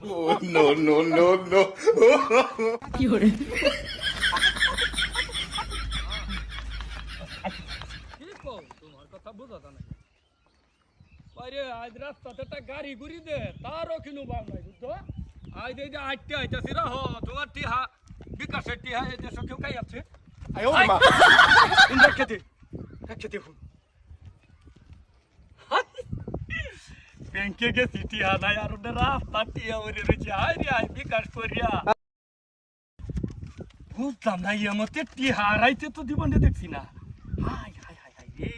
Oh, no, no, no, no. কি তোমার কথা বোঝা জানা আরে আজ রাস্তাতে একটা গাড়ি ঘুরি দে তারও কিনু নাই বুঝছ? আজ এই যে আটটে আইতাছি রা হো তোমার টিহা বিকাশের টিহা এই দেশে কেউ কাই আছে Ay, oh, ma. ইন্দা খেতে খেতে হুন ব্যাংকে গেছি টিহা নাই আর ওদের রাস্তা টিহা ওরে রয়েছে। আয় রে আয় বিকাশ করিয়া। বুঝলাম না ইয়ে মতে টিহা হারাইতে তো জীবনে দেখছি না। হাই হাই হাই হাই, রে।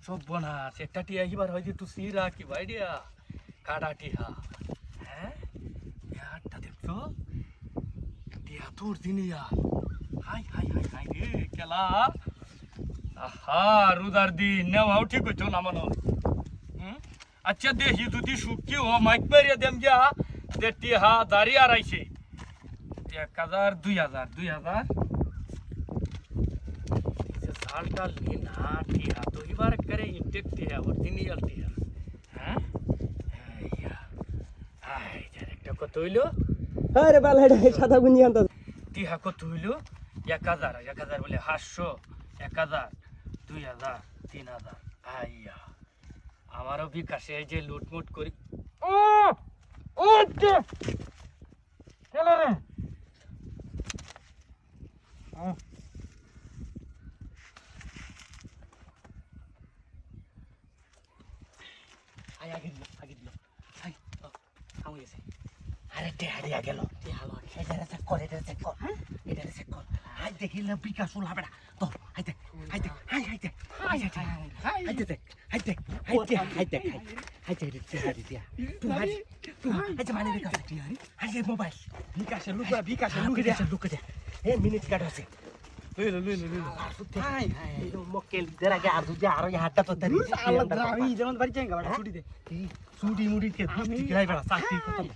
সব বনাস একটা টিহা এবার হয়তো তুই সিরা কি বাইডিয়া কাটা টিহা হ্যাঁ? ইয়ারটা দেখছ? টিহা তোর দিনিয়া হাই হাই হাই হাই, রে, কেলা। আহা রুদার দিন, নেওয়াও ঠিক হইতো না মনে আচ্ছা দেখি যদি শুকি ও মাইক মারিয়া দেম যা। যে টিহা দাঁড়িয়ে আড়াইছে। এক হাজার দুই হাজার দুই হাজার। সাল টাল নিয়ে না টিহা তো এবার করে ইনটেক টিহা অরিজিনাল টিহা হ্যাঁ? আই যার একটা কত হইল? আরে বাল হেডা সাদা গুঞ্জি আনতা টিহা কত হইল? এক হাজার এক হাজার বলে হাতশো এক হাজার দুই হাজার তিন হাজার। আইয়া। আমারও বিকাশে এই যে লুটমুট করি। ও ও কেন রে। আগে দিল আগে দিল। আমি গেছি। আরে টেহা দিয়া গেল। টেহা লয় এটা চেক কর এটা চেক কর এটা চেক কর। হাই দেখিলে বিকাশ উলা বেড়া তো দেখ হাই মোবাইল বিকাশে লুকা বিকাশে লুকা এ মিনিট কাট আছে লইলো লইলো লইলো হাই হাই মক্কেল দেরা গে আর দুজা আর হাতটা তো ধরি আমি যেমন বাড়ি চাই গাড়ি ছুটি দে সুডি মুডি কে তুই গিলাই বেড়া চাকরি কত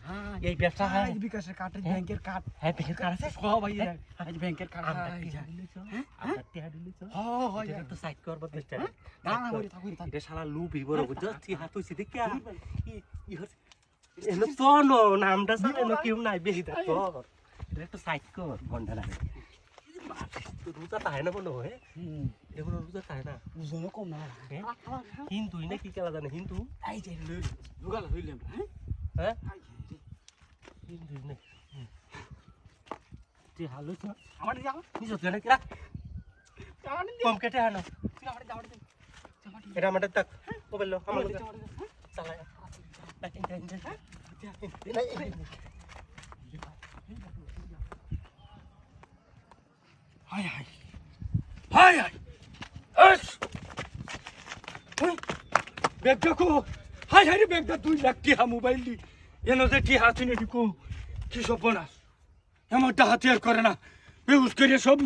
এই ব্যবসা হয় বিকাশের কার্ড ব্যাংকের কার্ড হ্যাঁ দেখে কার আছে সব ভাই আজ ব্যাংকের কার্ড আমরা টিহা দিলেছ আমরা টিহা দিলেছ হ্যাঁ হয় এটা তো সাইড করব দিতে না না হরি থাকুন থাক এটা শালা লুবি বড় বুঝছ টিহা তুই সিধে কে এলো তো নামটা নো কেউ নাই বেশি দেখ তো এটা সাইড কর ঘণ্টা লাগে রোজা তাই না মনে হয়? এগুলো রোজা তাই না। বুঝনো কম না। হিন্দু না কি কেলা জানে হিন্দু? এই যে লইল দুগাল হইলাম হ্যাঁ? হ্যাঁ? না। তুই হালো তো। আমার যাও নিজ জানে কিরা কম কেটে আনো। আমার যাও আমার এটা আমাদের তাক। আমার হাই হাই হাই হাই এস ব্যাগ দেখো হাই হাই রে ব্যাগটা দুই লাখ টিহা মোবাইল দি এনো যে কি সব বনাস এমনটা হাতিয়ার করে না বেহুশ করে সব